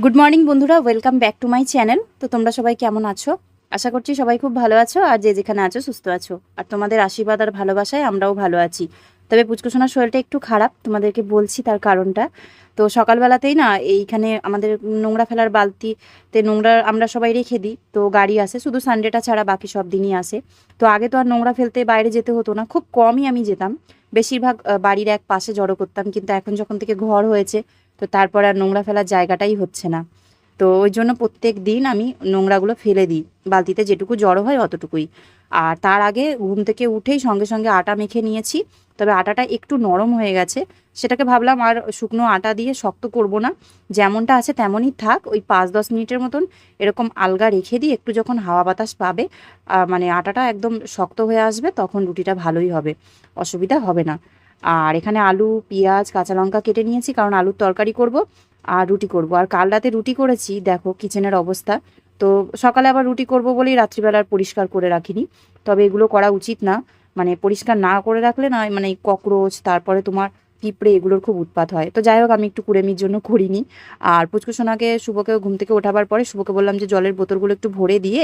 Good morning বন্ধুরা। Welcome back to my channel তো তোমরা সবাই কেমন আছো? আশা করছি সবাই খুব ভালো আছো আর যে যেখানে আছো, সুস্থ আছো। আর তোমাদের আশীর্বাদ আর ভালোবাসায় আমরাও ভালো আছি। তবে পুচকুসোনার শরীরটা একটু খারাপ, তোমাদেরকে বলছি তার কারণটা। তো সকালবেলাতেই না, এইখানে আমাদের নোংরা ফেলার বালতিতে নোংরা আমরা সবাই রেখে দিই। তো গাড়ি আসে, শুধু সানডেটা ছাড়া বাকি সব দিনই আসে। তো আগে তো আর নোংরা ফেলতে বাইরে যেতে হতো না। খুব কমই আমি যেতাম। বেশিরভাগ বাড়ির এক পাশে জড়ো করতাম। কিন্তু এখন যখন থেকে ঘর হয়েছে তো তারপর আর নোংরা ফেলার জায়গাটাই হচ্ছে না। তো ওই জন্য প্রত্যেক দিন আমি নোংরাগুলো ফেলে দিই। বালতিতে যেটুকু জড়ো হয় অতটুকুই। আর তার আগে ঘুম থেকে উঠেই সঙ্গে সঙ্গে আটা মেখে নিয়েছি। তবে আটাটা একটু নরম হয়ে গেছে। সেটাকে ভাবলাম আর শুকনো আটা দিয়ে শক্ত করব না। যেমনটা আছে তেমনই থাক। ওই পাঁচ দশ মিনিটের মতন এরকম আলগা রেখে দিই একটু যখন হাওয়া বাতাস পাবে মানে আটাটা একদম শক্ত হয়ে আসবে, তখন রুটিটা ভালোই হবে। অসুবিধা হবে না। আর এখানে আলু, পেঁয়াজ, কাঁচা লঙ্কা কেটে নিয়েছি, কারণ আলুর তরকারি করব আর রুটি করব। আর কাল রাতে রুটি করেছি, দেখো কিচেনের অবস্থা। তো সকালে আবার রুটি করব বলেই রাত্রিবেলা আর পরিষ্কার করে রাখিনি। তবে এগুলো করা উচিত না। মানে পরিষ্কার না করে রাখলে না মানে ককরোচ, তারপরে তোমার পিঁপড়ে, এগুলোর খুব উৎপাত হয়। তো যাই হোক, আমি একটু কুড়েমির জন্য করিনি। আর পুচকুসোনাকে শুভকে ঘুম থেকে ওঠাবার পরে শুভকে বললাম যে জলের বোতলগুলো একটু ভরে দিয়ে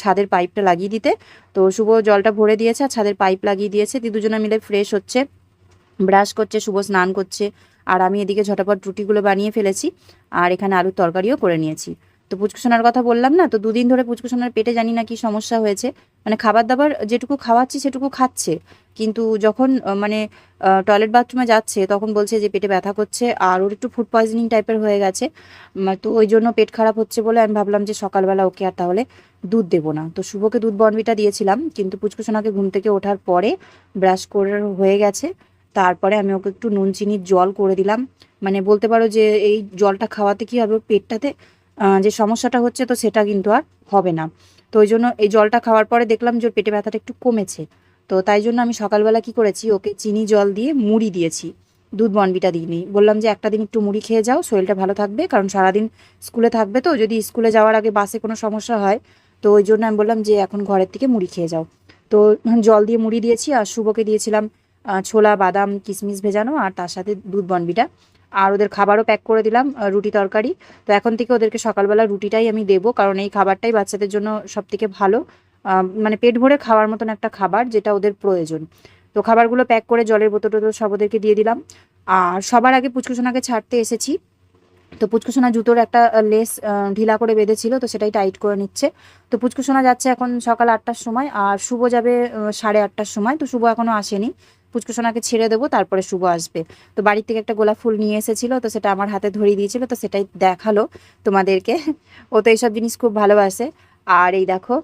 ছাদের পাইপটা লাগিয়ে দিতে। তো শুভ জলটা ভরে দিয়েছে আর ছাদের পাইপ লাগিয়ে দিয়েছে। দিয়ে দুজনে মিলে ফ্রেশ হচ্ছে। ব্রাশ করছে, শুভ স্নান করছে। আর আমি এদিকে ঝটাপট রুটিগুলো বানিয়ে ফেলেছি আর এখানে আলুর তরকারিও করে নিয়েছি। তো পুচকুসোনার কথা বললাম না, তো দুদিন ধরে পুচকুসোনার পেটে জানি না কি সমস্যা হয়েছে। মানে খাবার দাবার যেটুকু খাওয়াচ্ছি সেটুকু খাচ্ছে। কিন্তু যখন মানে টয়লেট বাথরুমে যাচ্ছে, তখন বলছে যে পেটে ব্যথা করছে আর ওর একটু ফুড পয়জনিং টাইপের হয়ে গেছে। তো ওই জন্য পেট খারাপ হচ্ছে বলে আমি ভাবলাম যে সকালবেলা ওকে আর তাহলে দুধ দেবো না। তো শুভকে দুধ বনবিটা দিয়েছিলাম, কিন্তু পুচকুসোনাকে ঘুম থেকে ওঠার পরে ব্রাশ করে হয়ে গেছে। তারপরে আমি ওকে একটু নুন চিনির জল করে দিলাম। মানে বলতে পারো যে এই জলটা খাওয়াতে কি হবে পেটটাতে? যে সমস্যাটা হচ্ছে তো সেটা কিন্তু আর হবে না। তো ওই জন্য এই জলটা খাওয়ার পরে দেখলাম যে পেটে ব্যথাটা একটু কমেছে। তো তাই জন্য আমি সকালবেলা কি করেছি, ওকে চিনি, জল দিয়ে মুড়ি দিয়েছি। দুধ বনবিটা দিইনি। বললাম যে একটা দিন একটু মুড়ি খেয়ে যাও, শরীরটা ভালো থাকবে, কারণ সারাদিন স্কুলে থাকবে তো, যদি স্কুলে যাওয়ার আগে বাসে কোনো সমস্যা হয়, তো ওই জন্য আমি বললাম যে এখন ঘরের থেকে মুড়ি খেয়ে যাও। তো জল দিয়ে মুড়ি দিয়েছি আর শুভকে দিয়েছিলাম ছোলা, বাদাম কিশমিশ ভেজানো আর তার সাথে দুধ বনবিটা। আর ওদের খাবারও প্যাক করে দিলাম রুটি তরকারি। তো এখন থেকে ওদেরকে সকালবেলা রুটিটাই আমি দেবো, কারণ এই খাবারটাই বাচ্চাদের জন্য সব থেকে ভালো মানে পেট ভরে খাওয়ার মতন একটা খাবার যেটা ওদের প্রয়োজন। তো খাবারগুলো প্যাক করে জলের বোতল টোতল সব ওদেরকে দিয়ে দিলাম। আর সবার আগে পুচকুসোনাকে ছাড়তে এসেছি। তো পুচকুসোনা জুতোর একটা লেস ঢিলা করে বেঁধেছিল, তো সেটাই টাইট করে নিচ্ছে। তো পুচকুসোনা যাচ্ছে এখন সকাল আটটার সময়, আর শুভ যাবে সাড়ে আটটার সময়। তো শুভ এখনও আসেনি। পুচকুসোনাকে ছেড়ে দেবো, তারপরে শুভ আসবে। তো বাড়ির থেকে একটা গোলাপ ফুল নিয়ে এসেছিল, তো সেটা আমার হাতে ধরিয়ে দিয়েছিল, তো সেটাই দেখাল তোমাদেরকে। ও তো এইসব জিনিস খুব ভালোবাসে। আর এই দেখো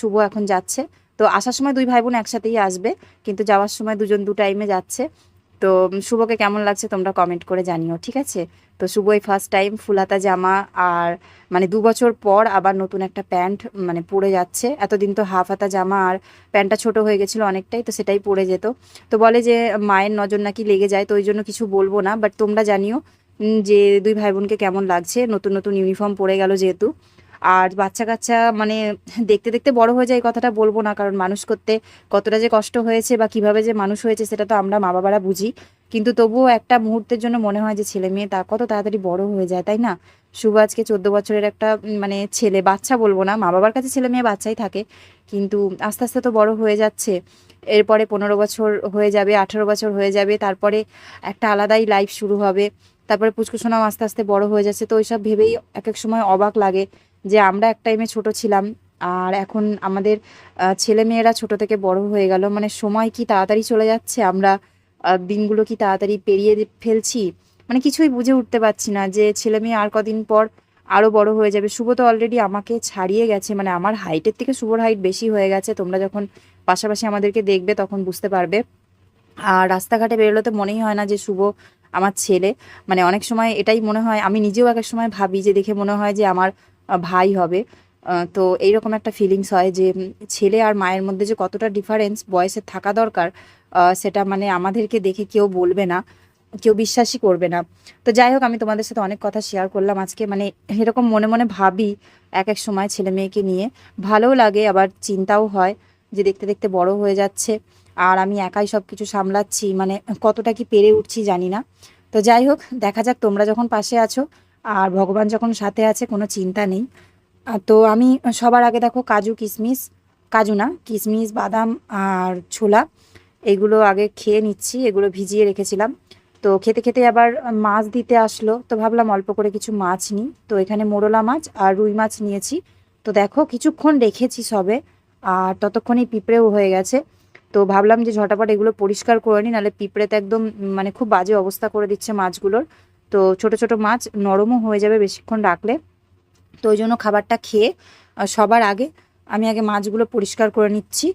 শুভ এখন যাচ্ছে। তো আসার সময় দুই ভাই বোন একসাথেই আসবে, কিন্তু যাওয়ার সময় দুজন দু টাইমে যাচ্ছে। তো শুভকে কেমন লাগছে তোমরা কমেন্ট করে জানিও, ঠিক আছে? তো শুভ এই ফার্স্ট টাইম ফুলাতা জামা আর মানে দু বছর পর আবার নতুন একটা প্যান্ট মানে পরে যাচ্ছে। এতদিন তো হাফ হাতা জামা আর প্যান্টটা ছোট হয়ে গেছিল অনেকটাই, তো সেটাই পরে যেত। তো বলে যে মায়ের নজর নাকি লেগে যায়, তো ওই জন্য কিছু বলব না বাট তোমরা জানিও যে দুই ভাই বোনকে কেমন লাগছে, নতুন নতুন ইউনিফর্ম পরে গেল যেহেতু। আর বাচ্চা কাচ্চা মানে দেখতে দেখতে বড় হয়ে যায় কথাটা বলব না, কারণ মানুষ করতে কতটা যে কষ্ট হয়েছে বা কীভাবে যে মানুষ হয়েছে সেটা তো আমরা মা বাবারা বুঝি। কিন্তু তবুও একটা মুহূর্তের জন্য মনে হয় যে ছেলে মেয়ে তা কত তাড়াতাড়ি বড় হয়ে যায়, তাই না? শুভ আজকে চোদ্দ বছরের একটা মানে ছেলে, বাচ্চা বলব না, মা বাবার কাছে ছেলে মেয়ে বাচ্চাই থাকে, কিন্তু আস্তে আস্তে তো বড় হয়ে যাচ্ছে। এরপরে পনেরো বছর হয়ে যাবে, আঠেরো বছর হয়ে যাবে, তারপরে একটা আলাদাই লাইফ শুরু হবে, তারপরে পুচকুসোনাও আস্তে আস্তে বড় হয়ে যাচ্ছে, তো ওইসব ভেবেই এক এক সময় অবাক লাগে। যে আমরা এক টাইমে ছোট ছিলাম, আর এখন আমাদের ছেলে মেয়েরা ছোট থেকে বড় হয়ে গেল। মানে সময় কি তাড়াতাড়ি চলে যাচ্ছে? আমরা দিনগুলো কি তাড়াতাড়ি পেরিয়ে ফেলছি? মানে কিছুই বুঝে উঠতে পারছি না যে ছেলে মেয়ে আর কদিন পর আরও বড় হয়ে যাবে। শুভ তো অলরেডি আমাকে ছাড়িয়ে গেছে। মানে আমার হাইটের থেকে শুভর হাইট বেশি হয়ে গেছে। তোমরা যখন পাশাপাশি আমাদেরকে দেখবে তখন বুঝতে পারবে। আর রাস্তাঘাটে বেরোলে তো মনেই হয় না যে শুভ আমার ছেলে। মানে অনেক সময় এটাই মনে হয়। আমি নিজেও এক সময় ভাবি যে দেখে মনে হয় যে আমার ভাই হবে। তো এইরকম একটা ফিলিংস হয় যে ছেলে আর মায়ের মধ্যে যে কতটা ডিফারেন্স বয়সের থাকা দরকার সেটা মানে আমাদেরকে দেখে কেউ বলবে না, কেউ বিশ্বাসই করবে না। তো যাই হোক, আমি তোমাদের সাথে অনেক কথা শেয়ার করলাম আজকে। মানে এরকম মনে মনে ভাবি এক এক সময় ছেলে মেয়েকে নিয়ে। ভালোও লাগে, আবার চিন্তাও হয় যে দেখতে দেখতে বড় হয়ে যাচ্ছে। আর আমি একাই সব কিছু সামলাচ্ছি মানে কতটা কি পেরে উঠছি জানি না। তো যাই হোক, দেখা যাক তোমরা যখন পাশে আছো আর ভগবান যখন সাথে আছে, কোনো চিন্তা নেই। তো আমি সবার আগে দেখো কাজু কিশমিশ কাজু না কিশমিশ বাদাম আর ছোলা, এগুলো আগে খেয়ে নিচ্ছি, এগুলো ভিজিয়ে রেখেছিলাম। তো খেতে খেতে আবার মাছ দিতে আসলো, তো ভাবলাম অল্প করে কিছু মাছ নিই। তো এখানে মোরলা মাছ আর রুই মাছ নিয়েছি। তো দেখো কিছুক্ষণ রেখেছি সবে, আর ততক্ষণেই পিঁপড়েও হয়ে গেছে। তো ভাবলাম যে ঝটাপট এগুলো পরিষ্কার করে নিই, নাহলে পিঁপড়েতে একদম মানে খুব বাজে অবস্থা করে দিচ্ছে মাছগুলোর। তো ছোট ছোট মাছ নরমও হয়ে যাবে বেশিক্ষণ রাখলে তো ওই জন্য খাবারটা খেয়ে সবার আগে আমি আগে মাছগুলো পরিষ্কার করে নিচ্ছি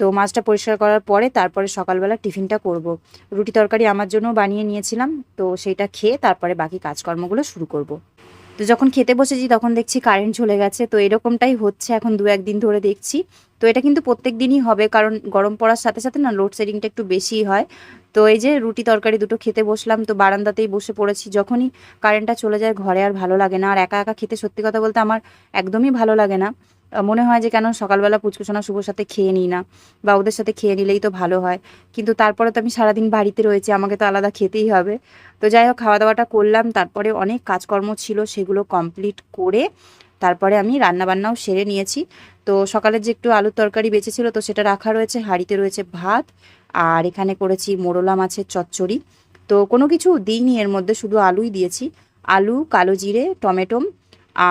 তো মাছটা পরিষ্কার করার পরে তারপরে সকালবেলা টিফিনটা করব। রুটি তরকারি আমার জন্য বানিয়ে নিয়েছিলাম, তো সেইটা খেয়ে তারপরে বাকি কাজকর্মগুলো শুরু করব। তো যখন খেতে বসেছি তখন দেখছি কারেন্ট চলে গেছে, তো এরকমটাই হচ্ছে এখন দু একদিন ধরে দেখছি তো এটা কিন্তু প্রত্যেক দিনই হবে, কারণ গরম পড়ার সাথে সাথে না লোডশেডিংটা একটু বেশিই হয়। তো এই যে রুটি তরকারি দুটো খেতে বসলাম, তো বারান্দাতেই বসে পড়েছি। যখনই কারেন্টটা চলে যায়, ঘরে আর ভালো লাগে না। আর একা একা খেতে সত্যি কথা বলতে আমার একদমই ভালো লাগে না। মনে হয় যে কেন সকালবেলা পুচকুসোনা শুভর সাথে খেয়ে নিই না, বা ওদের সাথে খেয়ে নিলেই তো ভালো হয়। কিন্তু তারপরে তো আমি সারাদিন বাড়িতে রয়েছি, আমাকে তো আলাদা খেতেই হবে। তো যাই হোক, খাওয়া দাওয়াটা করলাম। তারপরে অনেক কাজকর্ম ছিল, সেগুলো কমপ্লিট করে তারপরে আমি রান্নাবান্নাও সেরে নিয়েছি। তো সকালের যে একটু আলুর তরকারি বেঁচেছিল, তো সেটা রাখা রয়েছে। হাঁড়িতে রয়েছে ভাত, আর এখানে করেছি মোরলা মাছের চচ্চড়ি। তো কোনো কিছু দিইনি, এর মধ্যে শুধু আলুই দিয়েছি। আলু, কালো জিরে টমেটো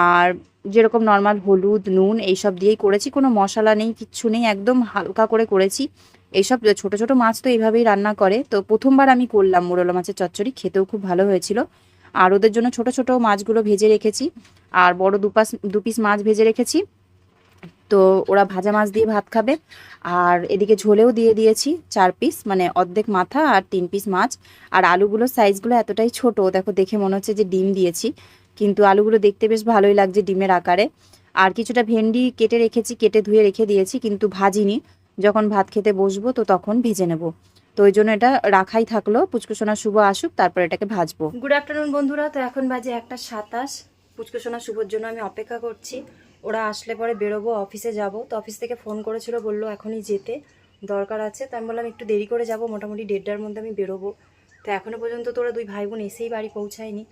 আর যেরকম নর্মাল হলুদ, নুন, এইসব দিয়েই করেছি। কোনো মশলা নেই, কিচ্ছু নেই, একদম হালকা করে করেছি। এইসব ছোট ছোট মাছ তো এইভাবেই রান্না করে। তো প্রথমবার আমি করলাম মোরলা মাছের চচ্চড়ি, খেতেও খুব ভালো হয়েছিল। আর ওদের জন্য ছোট ছোট মাছগুলো ভেজে রেখেছি। আর বড় দুপাস দু পিস মাছ ভেজে রেখেছি। তো ওরা ভাজা মাছ দিয়ে ভাত খাবে। আর এদিকে ঝোলেও দিয়ে দিয়েছি চার পিস মানে অর্ধেক মাথা আর তিন পিস মাছ। আর আলুগুলোর সাইজগুলো এতটাই ছোট, দেখো দেখে মনে হচ্ছে যে ডিম দিয়েছি। কিন্তু আলুগুলো দেখতে বেশ ভালোই লাগছে ডিমের আকারে। আর কিছুটা ভেন্ডি কেটে রেখেছি, কেটে ধুয়ে রেখে দিয়েছি, কিন্তু ভাজিনি। যখন ভাত খেতে বসবো তো তখন ভেজে নেব। তো ওই জন্য এটা রাখাই থাকল। পুচকুসোনা শুভ আসুক, তারপর এটাকে ভাজবো। গুড আফটারনুন বন্ধুরা। তো এখন বাজে একটা সাতাশ। পুচকুসোনা শুভর জন্য আমি অপেক্ষা করছি। ওরা আসলে পরে বেরোবো, অফিসে যাব। তো অফিস থেকে ফোন করেছিল, বলল এখনই যেতে। দরকার আছে, তো আমি বললাম একটু দেরি করে যাব। মোটামুটি দেড়টার মধ্যে আমি বেরোবো। তো এখনও পর্যন্ত তোরা দুই ভাই বোন এসেই বাড়ি পৌঁছায়নি।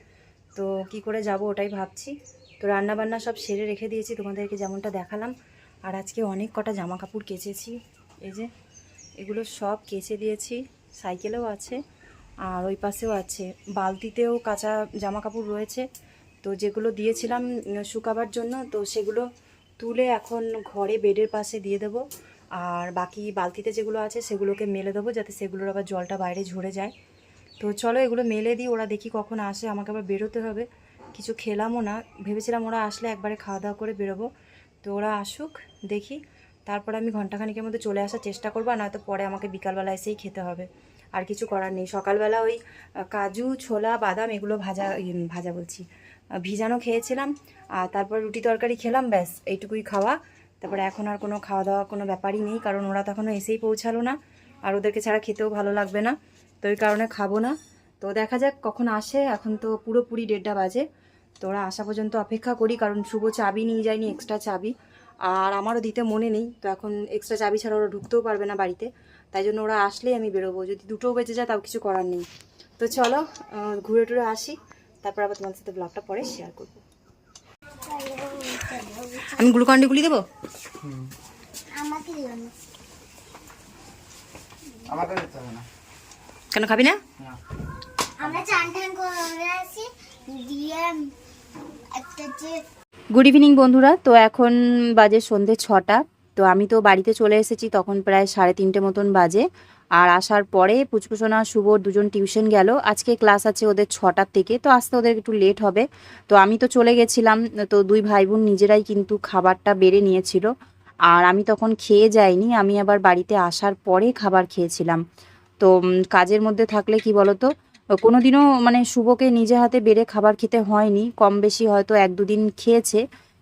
তো কি করে যাব ওটাই ভাবছি। তো রান্না বান্না সব সেরে রেখে দিয়েছি। তোমাদেরকে যেমনটা দেখালাম। আর আজকে অনেক কটা জামা কাপড় কেচেছি। এই যে এগুলো সব কেচে দিয়েছি। সাইকেলেও আছে, আর ওই পাশেও আছে। বালতিতেও কাঁচা জামা কাপড় রয়েছে। তো যেগুলো দিয়েছিলাম শুকাবার জন্য, তো সেগুলো তুলে এখন ঘরে বেডের পাশে দিয়ে দেবো। আর বাকি বালতিতে যেগুলো আছে, সেগুলোকে মেলে দেবো, যাতে সেগুলোর আবার জলটা বাইরে ঝরে যায়। তো চলো এগুলো মেলে দিই, ওরা দেখি কখন আসে, আমাকে আবার বেরোতে হবে। কিছু খেলামও না, ভেবেছিলাম ওরা আসলে একবারে খাওয়া দাওয়া করে বেরোবো। তো ওরা আসুক, দেখি। তারপর আমি ঘন্টাখানিকের মধ্যে চলে আসার চেষ্টা করব আর নয়তো পরে আমাকে বিকালবেলা এসেই খেতে হবে। আর কিছু করার নেই। সকালবেলা ওই কাজু, ছোলা, বাদাম এগুলো ভাজা ভাজা বলছি। ভিজানো খেয়েছিলাম। আর তারপর রুটি তরকারি খেলাম, ব্যাস, এইটুকুই খাওয়া। তারপরে এখন আর কোনো খাওয়া দাওয়া কোনো ব্যাপারই নেই, কারণ ওরা তখনও এসেই পৌঁছালো না। আর ওদেরকে ছাড়া খেতেও ভালো লাগবে না। তো ওই কারণে খাব না। তো দেখা যাক কখন আসে। এখন তো পুরোপুরি দেড়টা বাজে। তো ওরা আসা পর্যন্ত অপেক্ষা করি, কারণ শুভ চাবি নিয়ে যায়নি এক্সট্রা চাবি। আর আমারও দিতে মনে নেই। তো এখন এক্সট্রা চাবি ছাড়া ওরা ঢুকতেও পারবে না বাড়িতে। তাই জন্য ওরা আসলেই আমি বেরোবো। যদি দুটোও বেঁচে যায় তাও কিছু করার নেই। তো চলো ঘুরে টুরে আসি। তারপর আবার তোমার সাথে ব্লগটা পরে শেয়ার করব। আমি গ্লুকন্ডি গুলি দেবো? কেন খাবি না? না। আমরা চান টান করে আসি। দিয়ে একটা যে গুড ইভিনিং বন্ধুরা। তো এখন বাজে সন্ধে ছটা। তো আমি তো বাড়িতে চলে এসেছি, তখন প্রায় সাড়ে তিনটে মতন বাজে। আর আসার পরে পুচকুসোনা, শুভ দুজন টিউশন গেল। আজকে ক্লাস আছে ওদের ছটার থেকে, তো আসতে ওদের একটু লেট হবে। তো আমি তো চলে গেছিলাম, তো দুই ভাই বোন নিজেরাই কিন্তু খাবারটা বেড়ে নিয়েছিল। আর আমি তখন খেয়ে যাইনি, আমি আবার বাড়িতে আসার পরে খাবার খেয়েছিলাম। তো কাজের মধ্যে থাকলে কি বলতো কোনোদিনও মানে শুভকে নিজে হাতে বেড়ে খাবার খেতে হয়নি কম বেশি হয়তো এক দুদিন খেয়েছে,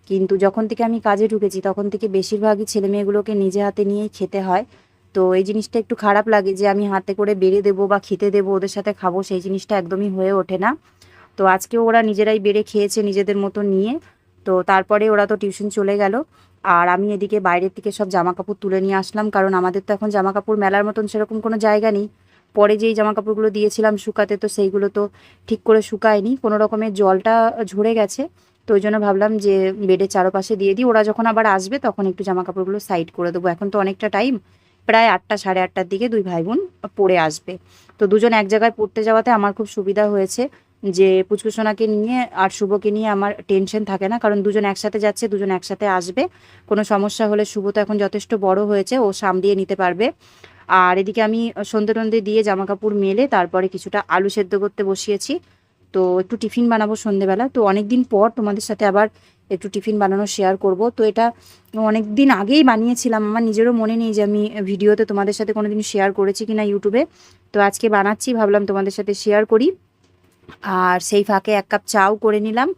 কিন্তু যখন থেকে আমি কাজে ঢুকেছি তখন থেকে বেশিরভাগই ছেলে মেয়েগুলোকে নিজে হাতে নিয়েই খেতে হয়। তো এই জিনিসটা একটু খারাপ লাগে যে আমি হাতে করে বেড়ে দেবো বা খেতে দেবো, ওদের সাথে খাব, সেই জিনিসটা একদমই হয়ে ওঠে না। তো আজকে ওরা নিজেরাই বেড়ে খেয়েছে নিজেদের মতো নিয়ে, তো তারপরে ওরা তো টিউশন চলে গেল। আর আমি এদিকে বাইরের থেকে সব জামা কাপড় তুলে নিয়ে আসলাম, কারণ আমাদের তো এখন জামা কাপড় মেলার মতন সেরকম কোনো জায়গা নেই। পরে যেই জামা কাপড়গুলো দিয়েছিলাম শুকাতে, তো সেইগুলো তো ঠিক করে শুকায়নি। কোনো রকমের জলটা ঝরে গেছে, তো ওই জন্য ভাবলাম যে বেডের চারপাশে দিয়ে দিই। ওরা যখন আবার আসবে তখন একটু জামা কাপড়গুলো সাইড করে দেবো। এখন তো অনেকটা টাইম, প্রায় আটটা, সাড়ে আটটার দিকে দুই ভাই বোন পড়ে আসবে। তো দুজন এক জায়গায় পড়তে যাওয়াতে আমার খুব সুবিধা হয়েছে যে পুচকুসোনাকে নিয়ে আর শুভকে নিয়ে আমার টেনশন থাকে না, কারণ দুজন একসাথে যাচ্ছে, দুজন একসাথে আসবে। কোনো সমস্যা হলে শুভ তো এখন যথেষ্ট বড় হয়েছে, ও সামলিয়ে নিতে পারবে। আর এদিকে আমি সন্ধে টন্ধে দিয়ে জামা কাপড় মেলে তারপরে কিছুটা আলু সেদ্ধ করতে বসিয়েছি। তো একটু টিফিন বানাবো সন্ধেবেলা তো অনেক দিন পর তোমাদের সাথে আবার একটু টিফিন বানানো শেয়ার করব। তো এটা অনেক দিন আগেই বানিয়েছিলাম। আমার নিজেরও মনে নেই যে আমি ভিডিওতে তোমাদের সাথে কোনোদিন শেয়ার করেছি কিনা ইউটিউবে তো আজকে বানাচ্ছি, ভাবলাম তোমাদের সাথে শেয়ার করি। আর সেই ফাঁকে এক কাপ চাও করে নিলাম।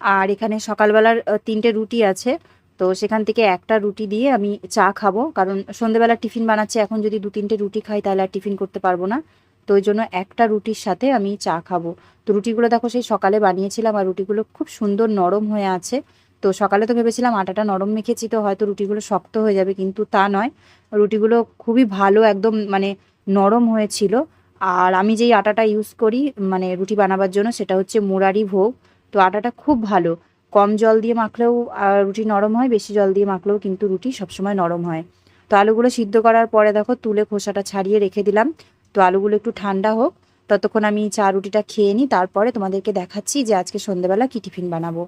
আর এখানে সকালবেলার তিনটে রুটি আছে। তো সেখান থেকে একটা রুটি দিয়ে আমি চা খাব। কারণ সন্ধেবেলা টিফিন বানাচ্ছি, এখন যদি দু তিনটে রুটি খাই তাহলে আর টিফিন করতে পারব না। তো ওই জন্য একটা রুটির সাথে আমি চা খাব। তো রুটিগুলো দেখো সেই সকালে বানিয়েছিলাম আর রুটিগুলো খুব সুন্দর নরম হয়ে আছে। তো সকালে তো ভেবেছিলাম আটাটা নরম মেখেছি, তো হয়তো রুটিগুলো শক্ত হয়ে যাবে, কিন্তু তা নয়। রুটিগুলো খুবই ভালো, একদম মানে নরম হয়েছিল। আর আমি যেই আটাটা ইউজ করি মানে রুটি বানাবার জন্য, সেটা হচ্ছে মুরারি ভোগ। তো আটাটা খুব ভালো। কম জল দিয়ে মাখলেও রুটি নরম হয়, বেশি জল দিয়ে মাখলেও কিন্তু রুটি সবসময় নরম হয়। তো আলুগুলো সিদ্ধ করার পরে দেখো, তুলে খোসাটা ছাড়িয়ে রেখে দিলাম। তো আলুগুলো একটু ঠান্ডা হোক, ততক্ষণ আমি চা রুটিটা খেয়ে নিই, তারপরে তোমাদেরকে দেখাচ্ছি যে আজকে সন্ধ্যেবেলা কি টিফিন বানাবো।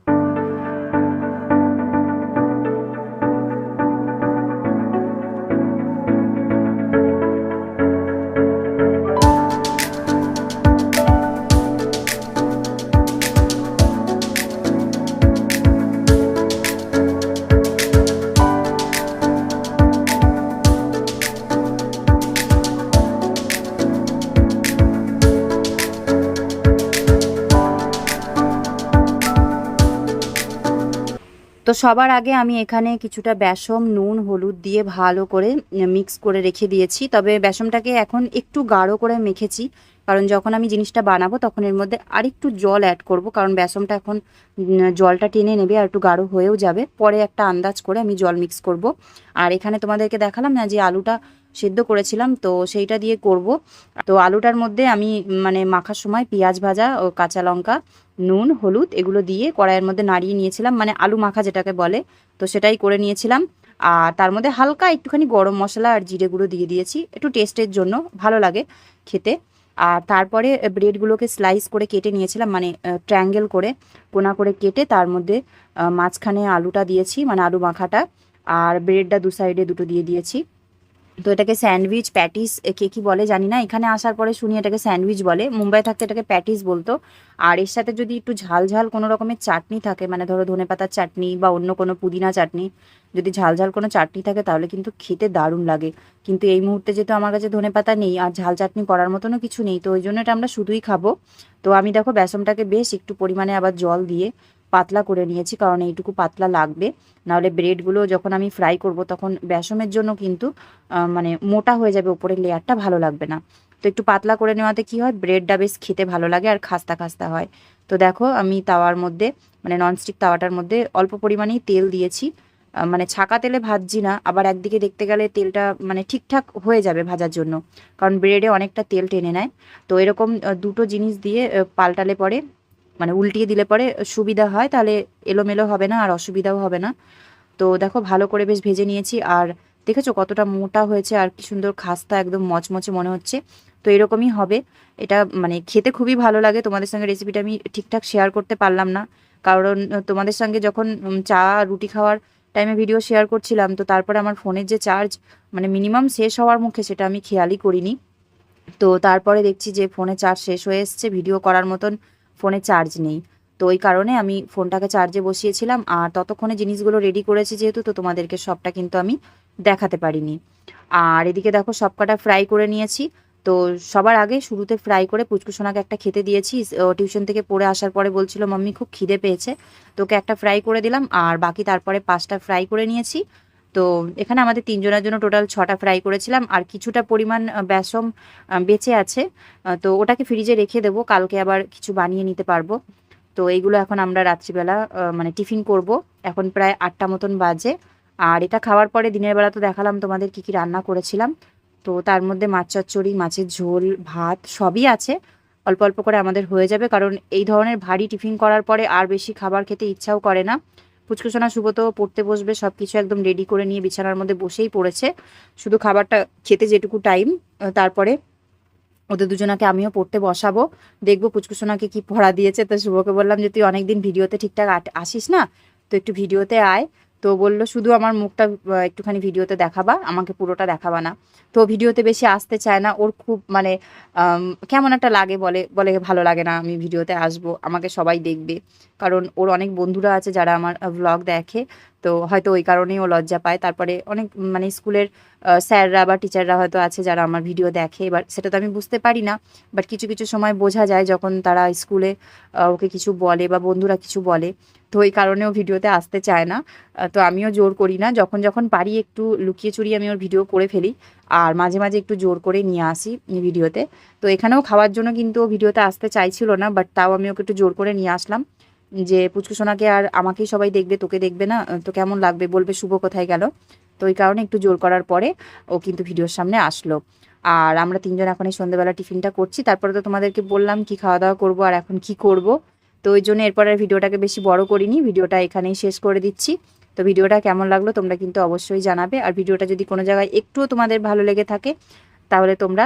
তো সবার আগে আমি এখানে কিছুটা বেসম, নুন, হলুদ দিয়ে ভালো করে মিক্স করে রেখে দিয়েছি। তবে বেসমটাকে এখন একটু গাঢ় করে মেখেছি। কারণ যখন আমি জিনিসটা বানাবো, তখন এর মধ্যে আরেকটু জল অ্যাড করব। কারণ বেসমটা এখন জলটা টেনে নেবে আর একটু গাঢ় হয়েও যাবে। পরে একটা আন্দাজ করে আমি জল মিক্স করব। আর এখানে তোমাদেরকে দেখালাম না যে আলুটা সেদ্ধ করেছিলাম, তো সেইটা দিয়ে করব। তো আলুটার মধ্যে আমি মানে মাখার সময় পেঁয়াজ ভাজা ও কাঁচা লঙ্কা, নুন, হলুদ, এগুলো দিয়ে কড়াইয়ের মধ্যে নাড়িয়ে নিয়েছিলাম মানে আলু মাখা যেটাকে বলে, তো সেটাই করে নিয়েছিলাম। আর তার মধ্যে হালকা একটুখানি গরম মশলা আর জিরে গুঁড়ো দিয়ে দিয়েছি, একটু টেস্টের জন্য, ভালো লাগে খেতে। আর তারপরে ব্রেডগুলোকে স্লাইস করে কেটে নিয়েছিলাম মানে ট্রায়াঙ্গেল করে, কোনা করে কেটে তার মধ্যে মাঝখানে আলুটা দিয়েছি মানে আলু মাখাটা, আর ব্রেডটা দু সাইডে দুটো দিয়ে দিয়েছি। তো এটাকে স্যান্ডউইচ প্যাটিস কে কি বলে জানি না। এখানে আসার পরে শুনি এটাকে স্যান্ডউইচ বলে। মুম্বাই থাকতে এটাকে প্যাটিস বলতো। আর এর সাথে যদি একটু ঝাল ঝাল কোনো রকমের চাটনি থাকে মানে ধরো ধনেপাতার চাটনি বা অন্য কোনো পুদিনা চাটনি, যদি ঝাল ঝাল কোনো চাটনি থাকে তাহলে কিন্তু খেতে দারুণ লাগে। কিন্তু এই মুহূর্তে যেহেতু আমার কাছে ধনেপাতা নেই আর ঝাল চাটনি করার মতনও কিছু নেই, তো ওই জন্য এটা আমরা শুধুই খাব। তো আমি দেখো বেসমটাকে বেশ একটু পরিমাণে আবার জল দিয়ে পাতলা করে নিয়েছি, কারণ এইটুকু পাতলা লাগবে। নাহলে ব্রেডগুলো যখন আমি ফ্রাই করব, তখন বেসমের জন্য কিন্তু মানে মোটা হয়ে যাবে উপরের লেয়ারটা, ভালো লাগবে না। তো একটু পাতলা করে নেওয়াতে কি হয়? ব্রেডটা বেশ খেতে ভালো লাগে আর খাস্তা খাস্তা হয়। তো দেখো, আমি তাওয়ার মধ্যে মানে ননস্টিক তাওয়াটার মধ্যে অল্প পরিমাণেই তেল দিয়েছি। মানে ছাকা তেলে ভাজছি না, আবার একদিকে দেখতে গেলে তেলটা মানে ঠিকঠাক হয়ে যাবে ভাজার জন্য, কারণ ব্রেডে অনেকটা তেল টেনে নেয়। তো এরকম দুটো জিনিস দিয়ে পাল্টালে পরে মানে উল্টিয়ে দিলে পরে সুবিধা হয়, তাহলে এলোমেলো হবে না আর অসুবিধাও হবে না। তো দেখো ভালো করে বেশ ভেজে নিয়েছি আর দেখেছ কতটা মোটা হয়েছে আর কি সুন্দর খাস্তা একদম মচমচে মনে হচ্ছে। তো এরকমই হবে। এটা মানে খেতে খুবই ভালো লাগে, তোমাদের সঙ্গে রেসিপিটা আমি ঠিকঠাক শেয়ার করতে পারলাম না। কারণ তোমাদের সঙ্গে যখন চা রুটি খাওয়ার টাইমে ভিডিও শেয়ার করছিলাম, তো তারপরে আমার ফোনের যে চার্জ মানে মিনিমাম শেষ হওয়ার মুখে সেটা আমি খেয়ালই করিনি। তো তারপরে দেখছি যে ফোনে চার্জ শেষ হয়ে এসছে ভিডিও করার মতন ফোনে চার্জ নেই। তো ওই কারণে আমি ফোনটাকে চার্জে বসিয়েছিলাম আর ততক্ষণে জিনিসগুলো রেডি করেছি যেহেতু, তো তোমাদেরকে সবটা কিন্তু আমি দেখাতে পারিনি। আর এদিকে দেখো সব কটা ফ্রাই করে নিয়েছি। তো সবার আগে শুরুতে ফ্রাই করে পুচকুসোনাকে একটা খেতে দিয়েছি। টিউশন থেকে পড়ে আসার পরে বলছিল, মাম্মি, খুব খিদে পেয়েছে। তোকে একটা ফ্রাই করে দিলাম আর বাকি তারপরে পাঁচটা ফ্রাই করে নিয়েছি। তো এখানে আমাদের তিনজনের জন্য টোটাল ছটা ফ্রাই করেছিলাম, আর কিছুটা পরিমাণ বেসম বেঁচে আছে। তো ওটাকে ফ্রিজে রেখে দেবো, কালকে আবার কিছু বানিয়ে নিতে পারব। তো এইগুলো এখন আমরা রাত্রিবেলা মানে টিফিন করব। এখন প্রায় আটটা মতন বাজে। আর এটা খাওয়ার পরে দিনের বেলা তো দেখালাম তোমাদের কি কি রান্না করেছিলাম। তো তার মধ্যে মাছ চচ্চড়ি, মাছের ঝোল, ভাত সবই আছে। অল্প অল্প করে আমাদের হয়ে যাবে, কারণ এই ধরনের ভারী টিফিন করার পরে আর বেশি খাবার খেতে ইচ্ছাও করে না। পুচকুসোনা শুভত পড়তে বসবে সব কিছু একদম রেডি করে নিয়ে বিছানার মধ্যে বসেই পড়েছে। শুধু খাবারটা খেতে যেটুকু টাইম তারপরে ওদের দুজনাকে আমিও পড়তে বসাবো। দেখব পুচকুসোনাকে কি পড়া দিয়েছে। তো শুভকে বললাম যে, তুই অনেকদিন ভিডিওতে ঠিকঠাক আসিস না? তো একটু ভিডিওতে আয়। তো বলল, শুধু আমার মুখটা একটুখানি ভিডিওতে দেখাবা, আমাকে পুরোটা দেখাবা না। তো ভিডিওতে বেশি আসতে চায় না। ওর খুব মানে কেমন একটা লাগে বলে বলে ভালো লাগে না, আমি ভিডিওতে আসব, আমাকে সবাই দেখবে। কারণ ওর অনেক বন্ধুরা আছে যারা আমার ব্লগ দেখে। তো হয়তো ওই কারণেই ও লজ্জা পায়। তারপরে অনেক মানে স্কুলের স্যাররা বা টিচাররা হয়তো আছে যারা আমার ভিডিও দেখে। এবার সেটা তো আমি বুঝতে পারি না। বাট কিছু কিছু সময় বোঝা যায় যখন তারা স্কুলে ওকে কিছু বলে বা বন্ধুরা কিছু বলে। তো এই কারণেও ভিডিওতে আসতে চায় না। তো আমিও জোর করি না। যখন যখন পারি একটু লুকিয়ে চুরিয়ে আমি ওর ভিডিও করে ফেলি। আর মাঝে মাঝে একটু জোর করে নিয়ে আসি ভিডিওতে। তো এখানেও খাওয়ার জন্য কিন্তু ভিডিওতে আসতে চাইছিল না। বাট তাও আমি ওকে একটু জোর করে নিয়ে আসলাম। যে পুচকুসোনাকে আর আমাকেই সবাই দেখবে, তোকে দেখবে না তো কেমন লাগবে? বলবে, শুভ কোথায় গেল? তো ওই কারণে একটু জোর করার পরে ও কিন্তু ভিডিওর সামনে আসলো। আর আমরা তিনজন এখন এই সন্ধ্যেবেলা টিফিনটা করছি। তারপরে তো তোমাদেরকে বললাম, কি খাওয়া দাওয়া করব আর এখন কি করব? তো ওই জন্য এরপর আর ভিডিওটাকে বেশি বড় করিনি, ভিডিওটা এখানেই শেষ করে দিচ্ছি। তো ভিডিওটা কেমন লাগল তোমরা কিন্তু অবশ্যই জানাবে। আর ভিডিওটা যদি কোনো জায়গায় একটুও তোমাদের ভালো লেগে থাকে, তাহলে তোমরা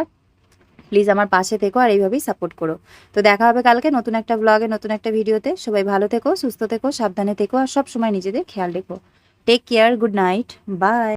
প্লিজ আমার পাশে থেকো আর এইভাবেই সাপোর্ট করো। তো দেখা হবে কালকে নতুন একটা ব্লগে নতুন একটা ভিডিওতে সবাই ভালো থেকো, সুস্থ থেকো, সাবধানে থেকো আর সবসময় নিজেদের খেয়াল রেখো। Take care good night bye